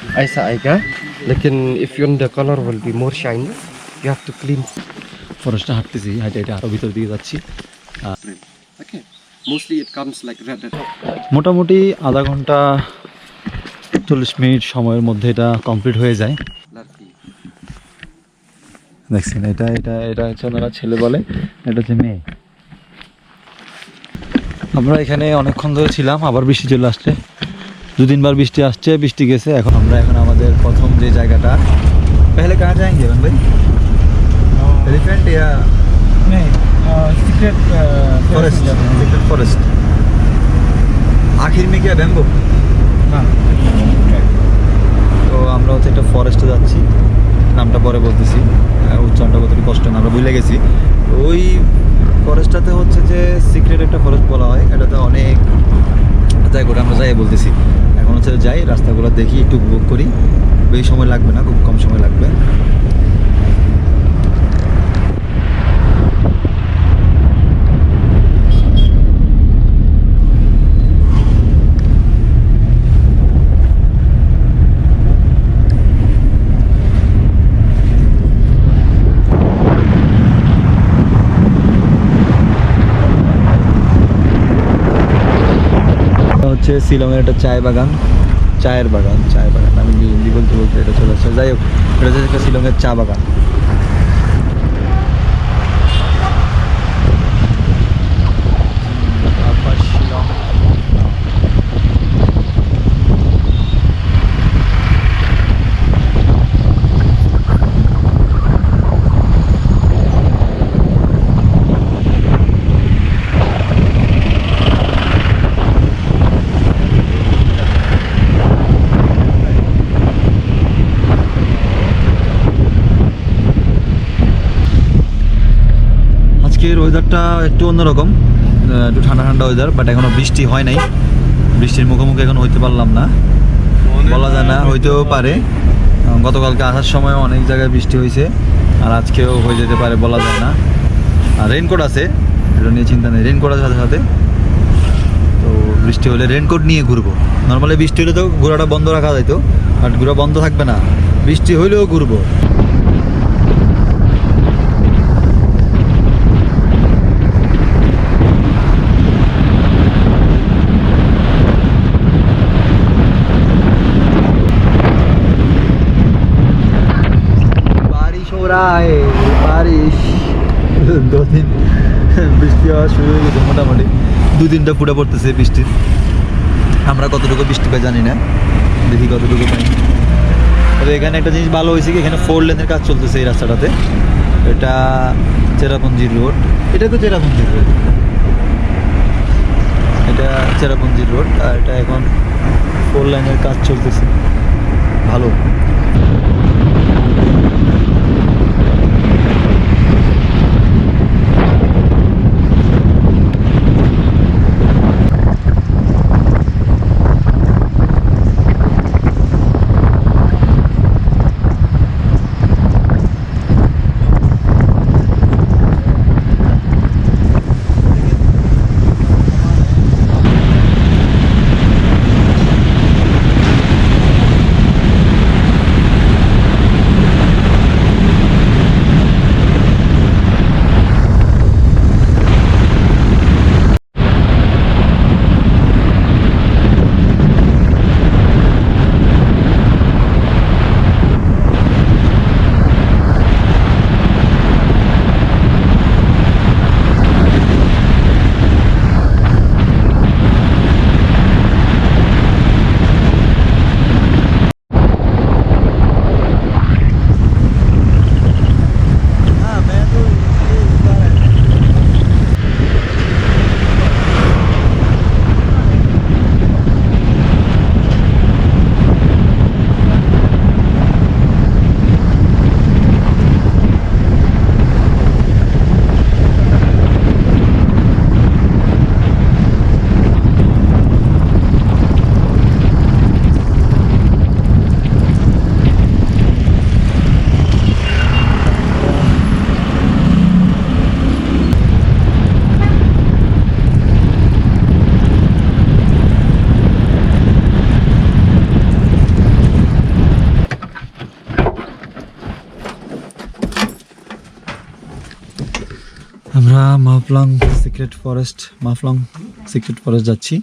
Aisa Aiga. Eh? Lekin if you want the color will be more shiny, you have to clean. ফরেস্টটা হাঁটতেছি হাঁটে হাঁটে আরও ভিতর দিকে যাচ্ছি okay mostly it comes like red মোটামুটি আধা ঘণ্টা চল্লিশ মিনিট সময়ের মধ্যে এটা কমপ্লিট হয়ে যায় দেখছেন এটা এটা এটা হচ্ছে ওনারা ছেলে বলে এটা হচ্ছে মেয়ে আমরা এখানে অনেকক্ষণ ধরে ছিলাম আবার বৃষ্টি চলে আসলে দুদিনবার বৃষ্টি আসছে বৃষ্টি গেছে। এখন আমরা এখন আমাদের প্রথম যে জায়গাটা পেহলে কাহা যায়গে বন ভাই? এলিফ্যান্ট ইয়া? সিক্রেট ফরেস্ট সিক্রেট ফরেস্ট আখির মে গিয়া ব্যাম্বো তো আমরা হচ্ছে একটা ফরেস্টে যাচ্ছি। নামটা পরে বলতেছি। উচ্চারণটা কতটা কষ্ট না আমরা ভুলে গেছি। ওই ফরেস্টটাতে হচ্ছে যে সিক্রেট একটা ফরেস্ট বলা হয়। এটাতে অনেক যাই করে আমরা যাই বলতেছি। এখন হচ্ছে যাই, রাস্তাগুলো দেখি, একটু উপভোগ করি। বেশি সময় লাগবে না, খুব কম সময় লাগবে। হচ্ছে শিলংয়ের একটা চায় বাগান, চায়ের বাগান চায়ের বাগান, আমি হিন্দি বলতে বলতে এটা চলে আসছে। যাই হোক, এটা হচ্ছে একটা শিলংয়ের চা বাগান। ওয়েদারটা একটু অন্যরকম একটু ঠান্ডা ঠান্ডা ওয়েদার বাট এখনও বৃষ্টি হয় নাই। বৃষ্টির মুখোমুখি এখন হইতে পারলাম না। বলা যায় না হইতেও পারে। গতকালকে আসার সময় অনেক জায়গায় বৃষ্টি হয়েছে আর আজকেও হয়ে যেতে পারে বলা যায় না। আর রেনকোট আছে এটা নিয়ে চিন্তা নেই। রেনকোট আছে সাথে সাথে। তো বৃষ্টি হলে রেনকোট নিয়ে ঘুরবো। নর্মালি বৃষ্টি হলে তো ঘোরাটা বন্ধ রাখা যাইতো বাট ঘোরা বন্ধ থাকবে না। বৃষ্টি হইলেও ঘুরবো। যায় পারিস দুদিন বৃষ্টি হওয়া শুরু হয়ে গেছে মোটামুটি। দুদিনটা পুরো পড়তেছে বৃষ্টির। আমরা কতটুকু বৃষ্টি পাই জানি না। দেখি কতটুকু পাই। তবে এখানে একটা জিনিস ভালো হয়েছে কি, এখানে ফোর লেনের কাজ চলতেছে এই রাস্তাটাতে। এটা চেরাপুঞ্জি রোড এটা তো চেরাপুঞ্জি রোড এটা চেরাপুঞ্জি রোড আর এটা এখন ফোর লাইনের কাজ চলতেছে। ভালো। Mawphlang secret forest Mawphlang secret forest যাচ্ছি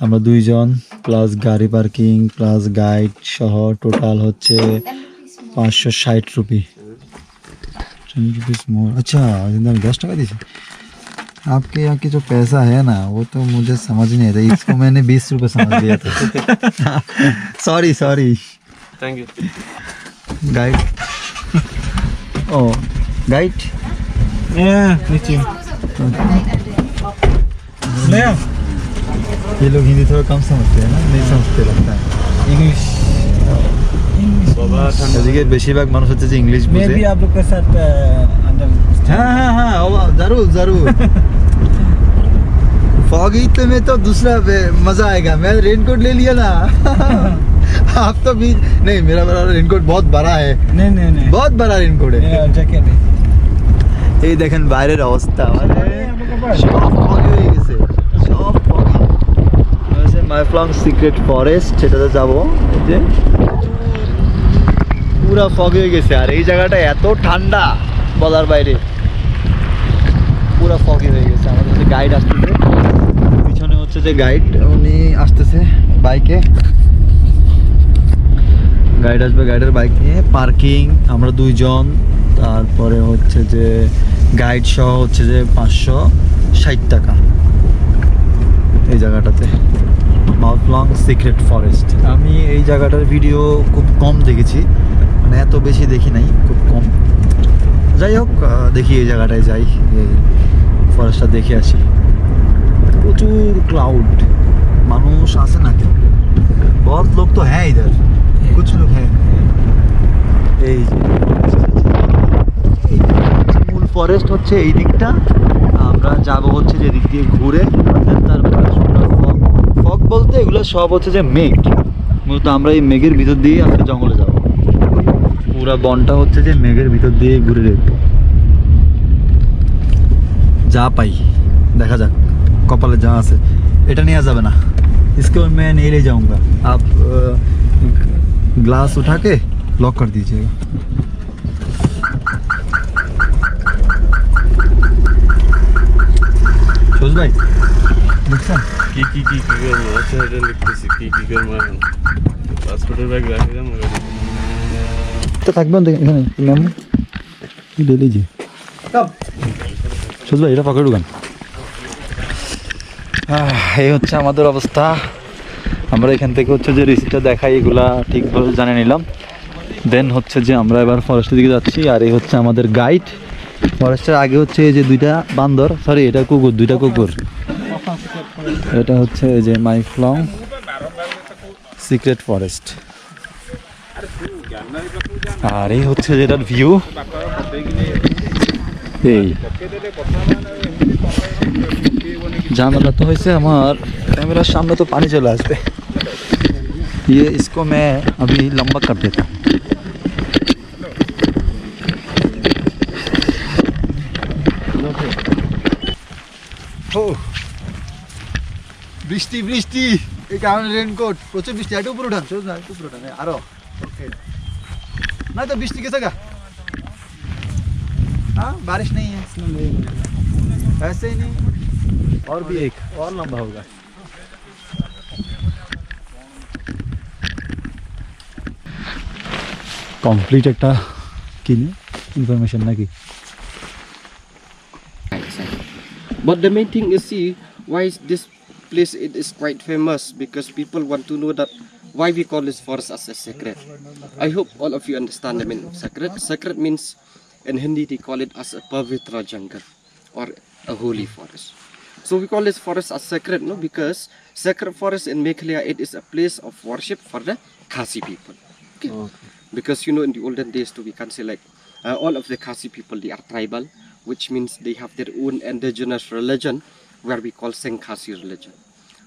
আমরা দুইজন প্লাস গাড়ি পার্কিং প্লাস গাইড সহ টোটাল হচ্ছে পাঁচশো ষাট রুপি टेन रुपीज़ मोर अच्छा जिंदा में दस टका दीजिए आपके यहाँ की जो पैसा है ना वो तो मुझे समझ नहीं आता इसको मैंने बीस रुपये समझ लिया था sorry sorry Thank you. Guide O guide Yeah, नीचे ले आओ ये लोग हिंदी थोड़ा कम समझते हैं ना नहीं समझते लगता है इंग्लिश এদিকে বেশিরভাগ মানুষ হচ্ছে যে ইংলিশ मैं বুঝে भी आप लोग के साथ अ, अंदर हाँ हाँ हाँ ओ, जरूर जरूर फॉगी तो में तो दूसरा बे- मजा आएगा मैं रेनकोट ले लिया ना आप तो भी नहीं मेरा बड़ा रेनकोट बहुत बड़ा है नहीं नहीं नहीं बहुत बड़ा रेनकोट है ये जैकेट है এই দেখেন বাইরের অবস্থা সব হয়ে গেছে, সব সিক্রেট ফরেস্ট, সেটাতে যাব। যে, পুরা হয়ে গেছে, আর এই জায়গাটা এত ঠান্ডা বলার বাইরে। পুরা হয়ে গেছে, আমাদের গাইড আসতেছে, পিছনে হচ্ছে যে গাইড উনি আসতেছে বাইকে গাইড আসবে গাইডের বাইক নিয়ে পার্কিং আমরা দুইজন, তারপরে হচ্ছে যে গাইড সহ হচ্ছে যে পাঁচশো ষাট টাকা। এই জায়গাটাতে। Mawphlang secret forest. আমি এই জায়গাটার ভিডিও খুব কম দেখেছি। মানে এত বেশি দেখি নাই খুব কম। যাই হোক দেখি এই জায়গাটায় যাই এই ফরেস্টটা দেখে আসি। প্রচুর ক্লাউড মানুষ আসে না কেউ বহ লোক তো হ্যাঁ ইধার হ্যাঁ। কুচ লোক হ্যাঁ। এই ফরেস্ট হচ্ছে এই দিকটা আমরা যাব হচ্ছে যে দিক দিয়ে ঘুরে then তারপরে ফগ ফগ বলতে এগুলো সব হচ্ছে যে মেঘ মূলত আমরা এই মেঘের ভিতর দিয়ে আজকে জঙ্গলে যাব পুরা বনটা হচ্ছে যে মেঘের ভিতর দিয়ে ঘুরে দেখবো যা পাই দেখা যাক কপালে যা আছে এটা নেওয়া যাবে না इसको मैं नहीं ले जाऊंगा आप अ, ग्लास उठा के लॉक कर दीजिएगा ভাই বুঝছেন কি আচ্ছা, এটা লিখতেছি। কি কি তো এখানে নাম ডেলি জি। সুজ ভাই এটা ঢুকান। এই হচ্ছে আমাদের অবস্থা। আমরা এখান থেকে হচ্ছে যে রিসিপ্টটা দেখাই এগুলা ঠিকভাবে জানে নিলাম। দেন হচ্ছে যে আমরা এবার ফরেস্টের দিকে যাচ্ছি আর এই হচ্ছে আমাদের গাইড ফরেস্টের আগে হচ্ছে এই যে দুইটা বান্দর সরি এটা কুকুর দুইটা কুকুর এটা হচ্ছে এই যে মাইফলং সিক্রেট ফরেস্ট আর এই হচ্ছে যেটার ভিউ এই ঝামেলা তো হয়েছে আমার ক্যামেরার সামনে তো পানি চলে আসবে ये इसको मैं अभी लंबा कर देता हूँ ও বৃষ্টি বৃষ্টি এই কারণে রেনকোট প্রচুর বৃষ্টি একটু উপরে উঠান চলুন না একটু উপরে উঠান এই আরো ওকে না तो বৃষ্টি कैसे का हाँ बारिश नहीं है ऐसे ही नहीं और भी एक और लंबा होगा কমপ্লিট একটা কিনে ইনফরমেশন নাকি But the main thing is see why is this place it is quite famous because people want to know that why we call this forest as a sacred. I hope all of you understand the meaning of sacred. Sacred means in Hindi they call it as a pavitra jungle or a holy forest. So we call this forest as sacred, no? Because sacred forest in Meghalaya it is a place of worship for the Khasi people. Okay. Because you know in the olden days too we can say like uh, all of the Khasi people they are tribal, which means they have their own indigenous religion where we call Senkhasi religion.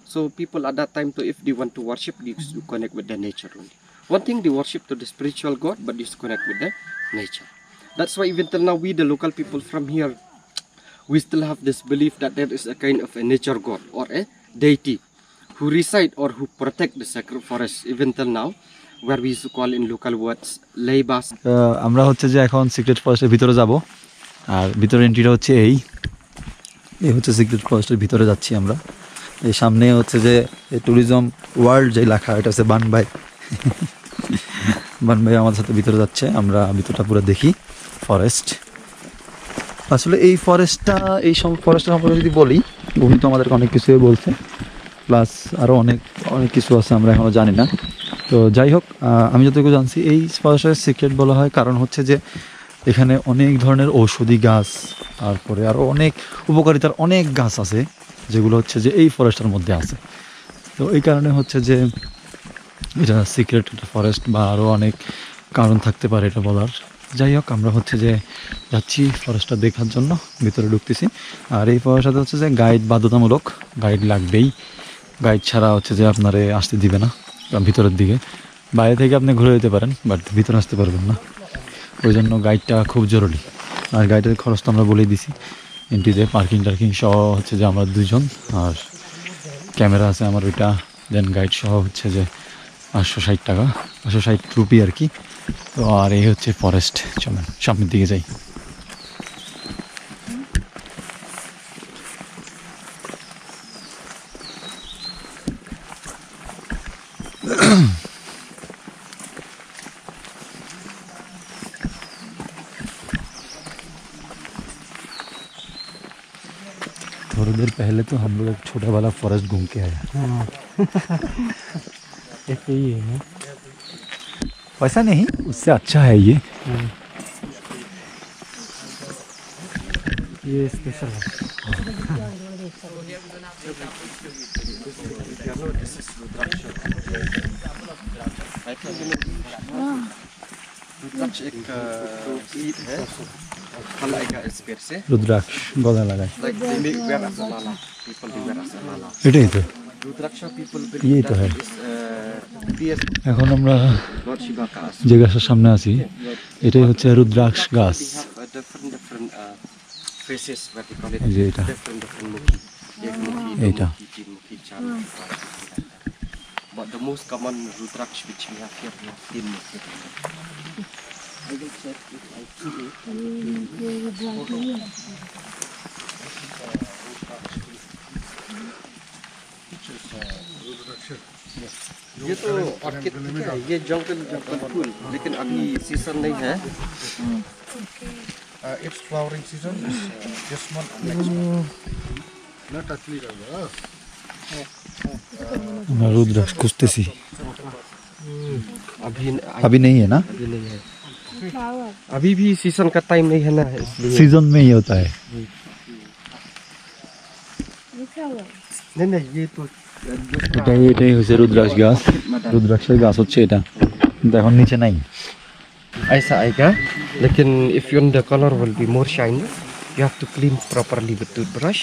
So people at that time, too, if they want to worship, they used to connect with the nature only. One thing they worship to the spiritual God, but they used to connect with the nature. That's why even till now, we the local people from here, we still have this belief that there is a kind of a nature God or a deity who reside or who protect the sacred forest even till now, where we used to call in local words laybas আমরা হচ্ছে যে এখন secret ফরেস্টের ভিতরে যাব আর ভিতরে এন্ট্রিটা হচ্ছে এই। এই হচ্ছে সিক্রেট ফরেস্টের ভিতরে যাচ্ছি আমরা। এই সামনে হচ্ছে যে ট্যুরিজম ওয়ার্ল্ড যে লেখা, এটা হচ্ছে বানবাই বানবাই আমাদের সাথে ভিতরে যাচ্ছে, আমরা ভিতরটা পুরো দেখি। ফরেস্ট আসলে এই ফরেস্টটা এই ফরেস্টের সম্পর্কে যদি বলি উনি তো আমাদেরকে অনেক কিছুই বলছে। প্লাস আরও অনেক অনেক কিছু আছে আমরা এখনও জানি না। তো যাই হোক আমি যতটুকু জানছি, এই ফরেস্টের সিক্রেট বলা হয় কারণ হচ্ছে যে এখানে অনেক ধরনের ঔষধি গাছ, তারপরে আরও অনেক উপকারিতার অনেক গাছ আছে, যেগুলো হচ্ছে যে এই ফরেস্টের মধ্যে আছে। তো এই কারণে হচ্ছে যে এটা সিক্রেট ফরেস্ট বা আরও অনেক কারণ থাকতে পারে এটা বলার। যাই হোক, আমরা হচ্ছে যে যাচ্ছি ফরেস্টটা দেখার জন্য, ভিতরে ঢুকতেছি। আর এই ফরেস্টটাতে হচ্ছে যে গাইড বাধ্যতামূলক গাইড লাগবেই। গাইড ছাড়া হচ্ছে যে আপনারে আসতে দিবে না ভিতরের দিকে। বাইরে থেকে আপনি ঘুরে যেতে পারেন বাট ভিতরে আসতে পারবেন না। ওই জন্য গাইডটা খুব জরুরি। আর গাইডের খরচ তো আমরা বলেই দিছি। এন্ট্রিতে পার্কিং টার্কিং সহ হচ্ছে যে আমরা দুজন আর ক্যামেরা আছে আমার ওইটা দেন গাইড সহ হচ্ছে যে পাঁচশো ষাট টাকা, পাঁচশো ষাট রুপি আর কি। তো আর এই হচ্ছে ফরেস্ট চলেন সামনের দিকে যাই। थोड़ी पहले तो हम लोग एक छोटा वाला फॉरेस्ट घूम के आए। ऐसे ही है ना। वैसा नहीं उससे अच्छा है ये। ये स्पेशल है। रुद्राक्ष एक सीड এটাই তো। ইয়ে তো হ্যাঁ। এখন আমরা যে গাছের সামনে আছি এটাই হচ্ছে রুদ্রাক্ষ গাছ। রুদ্রাক্ষ ये तो ये जंगल तो जंगल लेकिन अभी सीज़न नहीं है। It's flowering season month next month ना नहीं कर सी। अभी अभी नहीं है ना? अभी नहीं है। अभी भी सीज़न का टाइम नहीं है ना सीज़न में ही होता है। नहीं नहीं ये तो এটাই এটাই হচ্ছে রুদ্রাক্ষ গাছ। রুদ্রাক্ষের গাছ হচ্ছে এটা। কিন্তু এখন নিচে নাই। আইসা আইগা লেকিন if June the colour will be more shine you have to clean properly with toothbrush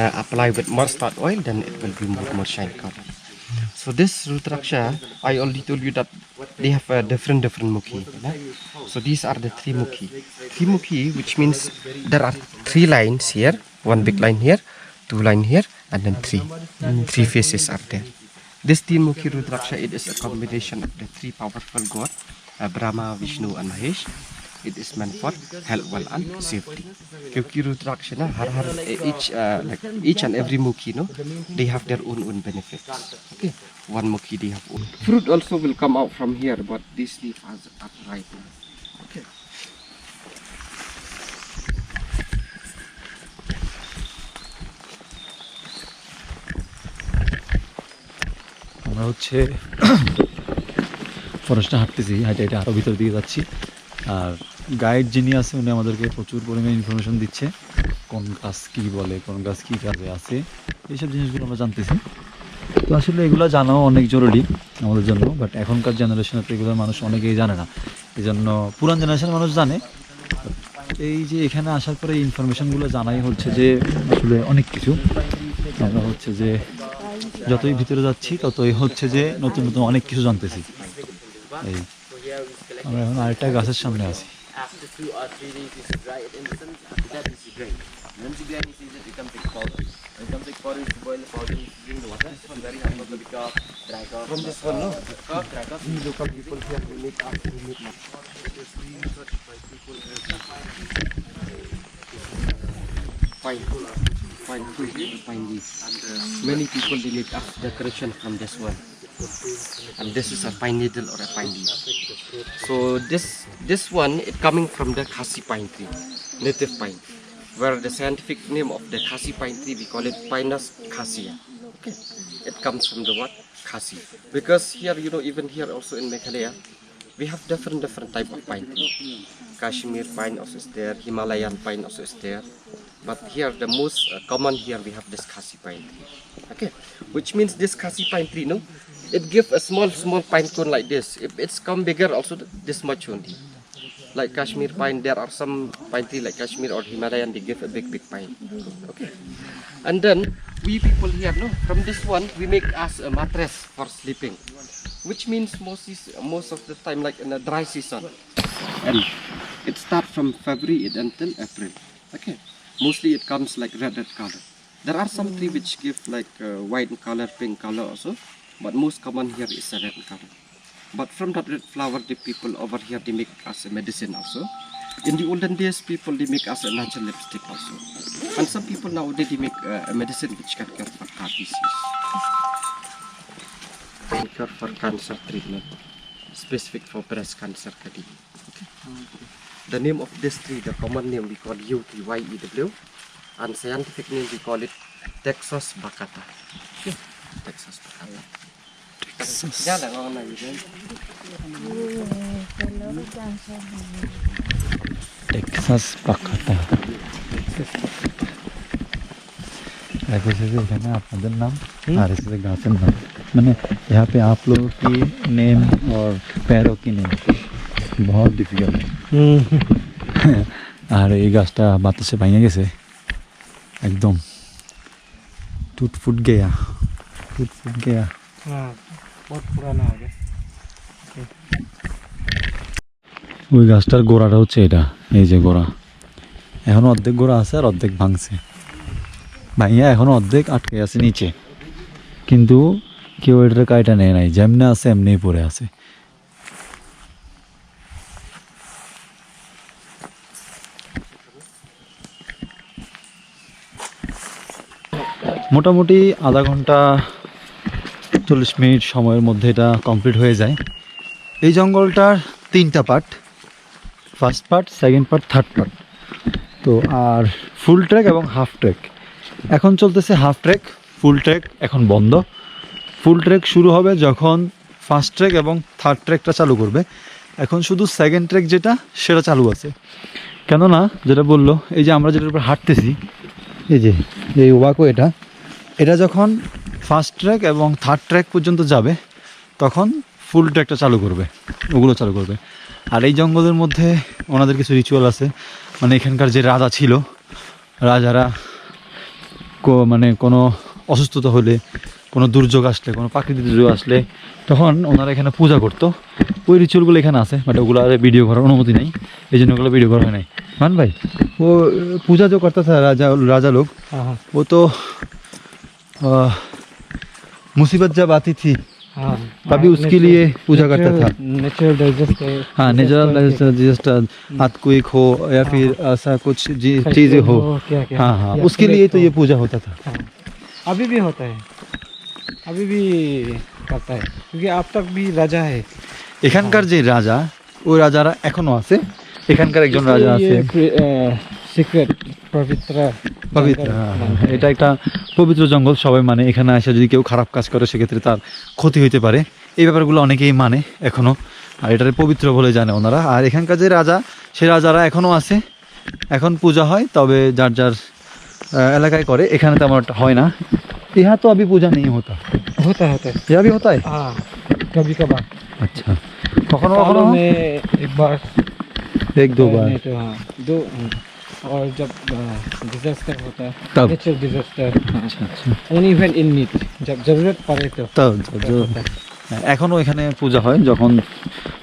uh, apply with more mustard oil then it will be more, more shine color. So this rutraksha i already told you that they have a different different mukhi so these are the three mukhi. Three mukhi which means there are three lines here one big line here two line here and then three three faces are there this Mukhi Rudraksha, it is a combination of the three powerful gods, uh, Brahma, Vishnu and Mahesh. It is meant for health, well and safety. क्योंकि रुद्राक्ष ना हर हर each uh, like each and every mukhi no they have their own own benefits. Okay, one mukhi they have own. Fruit also will come out from here, but this leaf has up right now. Okay. আমরা হচ্ছে ফরেস্টে হাঁটতেছি হাইটে হাইটে আরও ভিতর দিকে যাচ্ছি। আর guide যিনি আছে, উনি আমাদেরকে প্রচুর পরিমাণে ইনফরমেশন দিচ্ছে। কোন গাছ কী বলে, কোন গাছ কী কাজে আছে, এইসব জিনিসগুলো আমরা জানতেছি। তো আসলে এগুলো জানাও অনেক জরুরি আমাদের জন্য বাট এখনকার জেনারেশনে তো এগুলো মানুষ অনেকেই জানে না। এই জন্য পুরান জেনারেশনের মানুষ জানে। এই যে এখানে আসার পরে ইনফরমেশনগুলো জানাই হচ্ছে যে আসলে অনেক কিছু। আমরা হচ্ছে যে যতই ভিতরে যাচ্ছি, ততই হচ্ছে যে নতুন নতুন অনেক কিছু জানতেছি। এই, আমরা এখন আরেকটা গাছের সামনে আছি। after find find this. Many people they need the correction from this one. And this is a pine needle or a pine leaf. So this this one it coming from the khasi pine tree, native pine. Where the scientific name of the khasi pine tree we call it Pinus khasia. Okay. It comes from the word khasi. Because here you know even here also in Meghalaya we have different different type of pine tree. Kashmir pine also is there, Himalayan pine also is there. But here the most uh, common here we have this khasi pine tree. Okay, which means this khasi pine tree, no, it gives a small small pine cone like this. If it's come bigger, also this much only. Like Kashmir pine, there are some pine tree like Kashmir or Himalayan, they give a big big pine. Okay, and then we people here, no, from this one we make us a mattress for sleeping, which means most is most of the time like in a dry season, and it start from February until April. Okay, mostly it comes like red red color. There are some tree which give like uh, white color, pink color also, but most common here is a red color. But from that red flower, the people over here they make as a medicine also. In the olden days, people they make as a natural lipstick also. And some people nowadays they make uh, a medicine which can cure for heart disease. Cure for cancer treatment, specific for breast cancer. Kadi. The name of this tree, the common name we call UTYEW, and scientific name we call it Texas bacata. Okay. Texas bacata. Texas. Yeah, that's all I Texas bacata. ऐसे से जो है ना आपका नाम और इससे गासन नाम मैंने यहाँ पे आप लोगों की नेम और पैरों की नेम बहुत डिफिकाल्ट है আর এই গাছটা বাতাসে ভাঙে গেছে একদম টুট ফুট গেয়া টুট ফুট গেয়া हाँ बहुत पुराना हो गया ওই গাছটার গোড়াটা হচ্ছে এটা এই যে গোড়া এখনো অর্ধেক গোড়া আছে আর অর্ধেক ভাঙছে ভাইয়া এখনো অর্ধেক আটকে আছে নিচে কিন্তু কেউ এটার কাইটা নেয় নাই যেমনি আছে এমনিই পড়ে আছে মোটামুটি আধা ঘণ্টা চল্লিশ মিনিট সময়ের মধ্যে এটা কমপ্লিট হয়ে যায়। এই জঙ্গলটার তিনটা part first part second part third part তো আর ফুল ট্র্যাক এবং হাফ ট্র্যাক এখন চলতেছে হাফ ট্র্যাক ফুল ট্র্যাক এখন বন্ধ। ফুল ট্র্যাক শুরু হবে যখন ফার্স্ট ট্র্যাক এবং থার্ড ট্র্যাকটা চালু করবে। এখন শুধু সেকেন্ড ট্র্যাক যেটা, সেটা চালু আছে। কেননা, যেটা বলল, এই যে আমরা যেটার উপর হাঁটতেছি, এই যে, এই ওয়াকো এটা এটা যখন ফার্স্ট ট্র্যাক এবং থার্ড ট্র্যাক পর্যন্ত যাবে তখন ফুল ট্র্যাকটা চালু করবে ওগুলো চালু করবে। আর এই জঙ্গলের মধ্যে ওনাদের কিছু রিচুয়াল আছে। মানে এখানকার যে রাজা ছিল রাজারা মানে কোনো অসুস্থতা হলে কোনো দুর্যোগ আসলে কোনো প্রাকৃতিক দুর্যোগ আসলে তখন ওনারা এখানে পূজা করতো। ওই রিচুয়ালগুলো এখানে আছে বাট ওগুলো আর ভিডিও করার অনুমতি নেই। এই জন্য ওগুলো ভিডিও করা হয় নাই। মান ভাই? ও পূজা যে করতে রাজা রাজা লোক। ও তো मुसीबत जब आती थी हाँ तभी उसके लिए पूजा करता था नेचुरल डाइजेस्ट है हाँ नेचुरल जस्ट अर्थक्वेक हो या फिर ऐसा कुछ जी- चीजें हो क्या क्या हाँ हाँ उसके लिए तो ये पूजा होता था हाँ। अभी भी होता है अभी भी करता है क्योंकि अब तक भी राजा है এখানকার যে রাজা ওই রাজারা এখনো আছে এখানকার একজন রাজা আছে সিক্রেট পবিত্র পবিত্র হ্যাঁ, হ্যাঁ, এটা একটা পবিত্র জঙ্গল সবাই মানে এখানে এসে যদি কেউ খারাপ কাজ করে সেক্ষেত্রে তার ক্ষতি হইতে পারে এই ব্যাপারগুলো অনেকেই মানে এখনো আর এটারে পবিত্র বলে জানে ওনারা আর এখানকার যে রাজা সে রাজারা এখনো আছে এখন পূজা হয় তবে যার যার আহ, এলাকায় করে এখানে তেমন একটা হয় না ইহা তো আবি পূজা নেই হতা होता है होता है ইহা भी होता है हाँ कभी कभार আচ্ছা কখনো কখনো सालों में एक बार এক দো বার नहीं तो हाँ दो और जब डिजास्टर होता है तब नेचुरल डिजास्टर আচ্ছা আচ্ছা एनी इवेंट इन नीड जब जरूरत पड़े तो তাও तब जो- होता है। হ্যাঁ, এখনও এখানে পূজা হয় যখন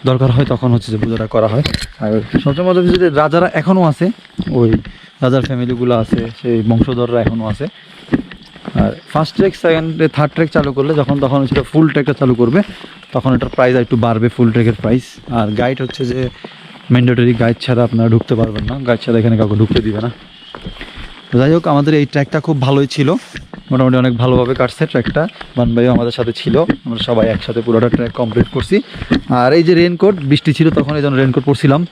দরকার হয় তখন হচ্ছে যে পূজাটা করা হয় আর সবচেয়ে মজার বিষয় যে রাজারা এখনও আছে ওই রাজার ফ্যামিলিগুলো আছে সেই বংশধররা এখনও আছে আর first trek second third trek চালু করলে যখন তখন সেটা ফুল ট্রেকটা চালু করবে তখন এটার প্রাইস একটু বাড়বে ফুল ট্রেকের প্রাইস আর গাইড হচ্ছে যে ম্যান্ডেটরি গাইড ছাড়া আপনারা ঢুকতে পারবেন না। গাইড ছাড়া এখানে কাউকে ঢুকতে দিবে না। যাই হোক, আমাদের এই ট্র্যাকটা খুব ভালোই ছিল। মোটামুটি অনেক ভালোভাবে কাটছে ট্র্যাকটা মান ভাইও আমাদের সাথে ছিল। আমরা সবাই একসাথে পুরোটা ট্র্যাক কমপ্লিট করছি। আর এই যে রেনকোট বৃষ্টি ছিল তখন এই জন্য রেনকোট পরছিলাম।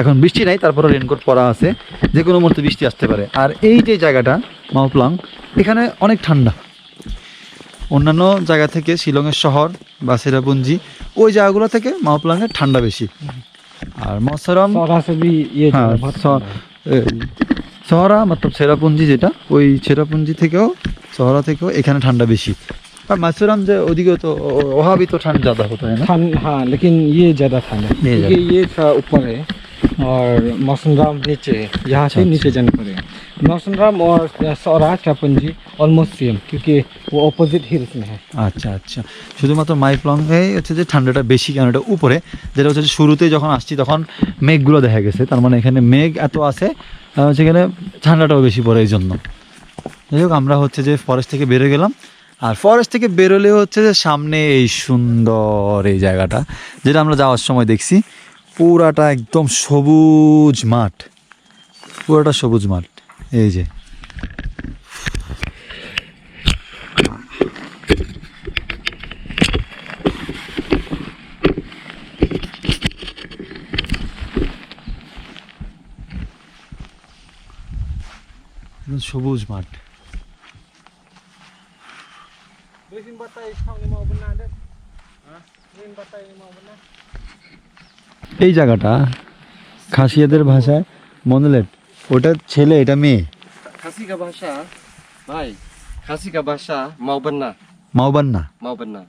এখন বৃষ্টি নাই তারপরে রেনকোট পরা আছে। যে কোনো মুহূর্তে বৃষ্টি আসতে পারে। আর এই যে জায়গাটা মাউপ্লাং এখানে অনেক ঠান্ডা। অন্যান্য জায়গা থেকে শিলংয়ের শহর বা সেরাপুঞ্জি, ওই জায়গাগুলো থেকে মাউপ্লাংয়ে ঠান্ডা বেশি। আর মসরম सौरा से भी ये হ্যাঁ जगह बहुत স- এ, শহরা মতলব সেরাপুঞ্জি যেটা ওই সেরাপুঞ্জি থেকেও শহরা থেকেও এখানে ঠান্ডা বেশি আর মাসুরাম যে ওদিকেও তো ও- ওহা भी तो ठंड ज़्यादा होता है ना ठंड हाँ लेकिन ये ज़्यादा ठंड है ये क्योंकि ये था ऊपर है और मौसमराम नीचे है यहाँ से अच्छा, नीचे जाना पड़ेगा मौसमराम और सौरा चापंजी ऑलमोस्ट सेम क्योंकि वो अपोजिट हिल्स में है আচ্ছা আচ্ছা শুধুমাত্র মাইপ্লংয়ে হচ্ছে যে ঠান্ডাটা বেশি কারণ এটা উপরে যেটা হচ্ছে যে শুরুতে যখন আসছি তখন মেঘগুলো দেখা গেছে তার মানে এখানে মেঘ এত আছে আহ, সেখানে ঠান্ডাটাও বেশি পড়ে এই জন্য যাই হোক আমরা হচ্ছে যে ফরেস্ট থেকে বেরো গেলাম আর ফরেস্ট থেকে বেরোলে হচ্ছে যে সামনে এই সুন্দর এই জায়গাটা যেটা আমরা যাওয়ার সময় দেখছি পুরাটা একদম সবুজ মাঠ পুরাটা সবুজ মাঠ এই যে। সবুজ মাঠ। এই জায়গাটা খাসিয়াদের ভাষায় মনলেট। ওটা ছেলে এটা মেয়ে। খাসিকা ভাষা ভাই খাসিকা ভাষা মাওবান্না। মাওবান্না। মাওবান্না।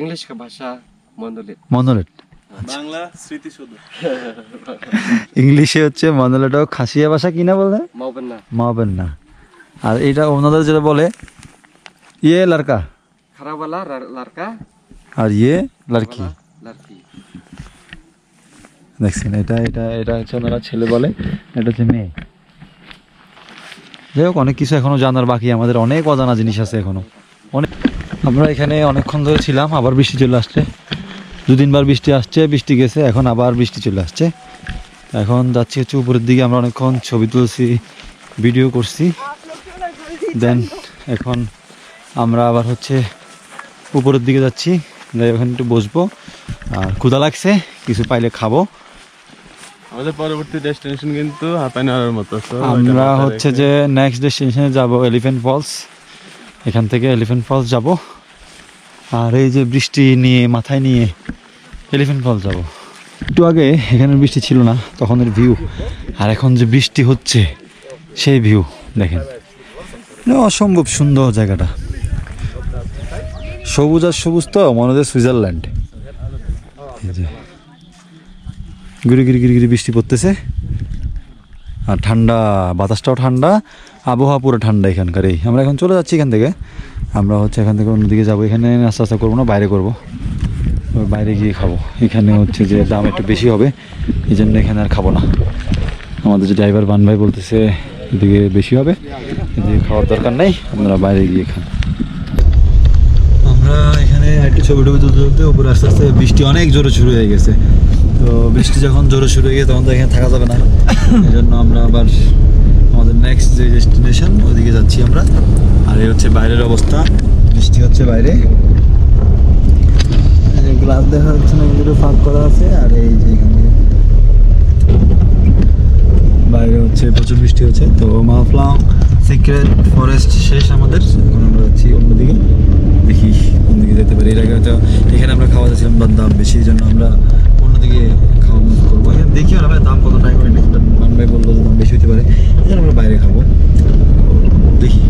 ইংলিশ কা ভাষা মনোলেট। মনোলেট। বাংলা স্মৃতিসৌধ ইংলিশে হচ্ছে ও খাসিয়া ভাষা কি না বলে? আর এটা ওনাদের যেটা বলে ইয়ে লারকা। আর ইয়ে দেখছেন, এটা এটা এটা হচ্ছে ওনারা ছেলে বলে, এটা হচ্ছে মেয়ে। যাই হোক, অনেক কিছু এখনও জানার বাকি, আমাদের অনেক অজানা জিনিস আছে এখনও। অনেক আমরা এখানে অনেকক্ষণ ধরে ছিলাম, আবার বৃষ্টি চলে আসছে। দুদিনবার বৃষ্টি আসছে, বৃষ্টি গেছে, এখন আবার বৃষ্টি চলে আসছে। এখন যাচ্ছি হচ্ছে উপরের দিকে, আমরা অনেকক্ষণ ছবি তুলছি, ভিডিও করছি। দেন, এখন আমরা আবার হচ্ছে উপরের দিকে যাচ্ছি। যাই ওখানে একটু বসবো। আর ক্ষুদা লাগছে, কিছু পাইলে খাব। আমাদের পরবর্তী ডেস্টিনেশন কিন্তু হাপাইনার মতো so এটা আমরা হচ্ছে যে নেক্সট ডেস্টিনেশনে যাব এলিফ্যান্ট ফলস এখান থেকে এলিফ্যান্ট ফলস যাব। আর এই যে বৃষ্টি নিয়ে মাথায় নিয়ে এলিফ্যান্ট ফলস যাব। একটু আগে এখানে বৃষ্টি ছিল না তখনের ভিউ আর এখন যে বৃষ্টি হচ্ছে সেই ভিউ দেখেন। মানে অসম্ভব সুন্দর জায়গাটা। সবুজ আর সবুজ তো মনে হচ্ছে সুইজারল্যান্ড এই যে। গিরি গিরি গিরি গিরি বৃষ্টি পড়তেছে। আর ঠান্ডা, বাতাসটাও ঠান্ডা, আবহাওয়া পুরো ঠান্ডা এখানকার এই। আমরা এখন চলে যাচ্ছি এখান থেকে। আমরা হচ্ছে এখান থেকে অন্যদিকে যাব। এখানে আস্তে আস্তে করব না, বাইরে করব। বাইরে গিয়ে খাব। এখানে হচ্ছে যে দাম একটু বেশি হবে এই জন্য এখানে আর খাব না। আমাদের যে ড্রাইভার বান ভাই বলতেছে, এদিকে বেশি হবে, এদিকে খাওয়ার দরকার নেই, আপনারা বাইরে গিয়ে খান। আমরা এখানে একটু ছবি টবি তুলতে তুলতে উপরে আস্তে আস্তে বৃষ্টি অনেক জোরে শুরু হয়ে গেছে। তো বৃষ্টি যখন জোরে শুরু হয়ে গেছে তখন তো এখানে থাকা যাবে না। এই জন্য আমরা আবার আমাদের নেক্সট যে ডেস্টিনেশন ওইদিকে যাচ্ছি আমরা। আর এই হচ্ছে বাইরের অবস্থা। বৃষ্টি হচ্ছে বাইরে। গ্লাস দেখা যাচ্ছে না এগুলো ফাঁক করা আছে। আর এই যে এখানে বাইরে হচ্ছে প্রচুর বৃষ্টি হচ্ছে। তো মাহফলাং সিক্রেট ফরেস্ট শেষ আমাদের। এখন আমরা যাচ্ছি অন্যদিকে। দেখি কোন দিকে যেতে পারি। এর আগে হয়তো এখানে আমরা খাওয়া যাচ্ছিলাম বাদ দাম বেশি জন্য আমরা অন্যদিকে খাওয়া মুভ করব। দেখি আমরা দাম কত ট্রাই করিনি বাট মান ভাই বলল দাম বেশি হতে পারে। আমরা বাইরে খাব। দেখি।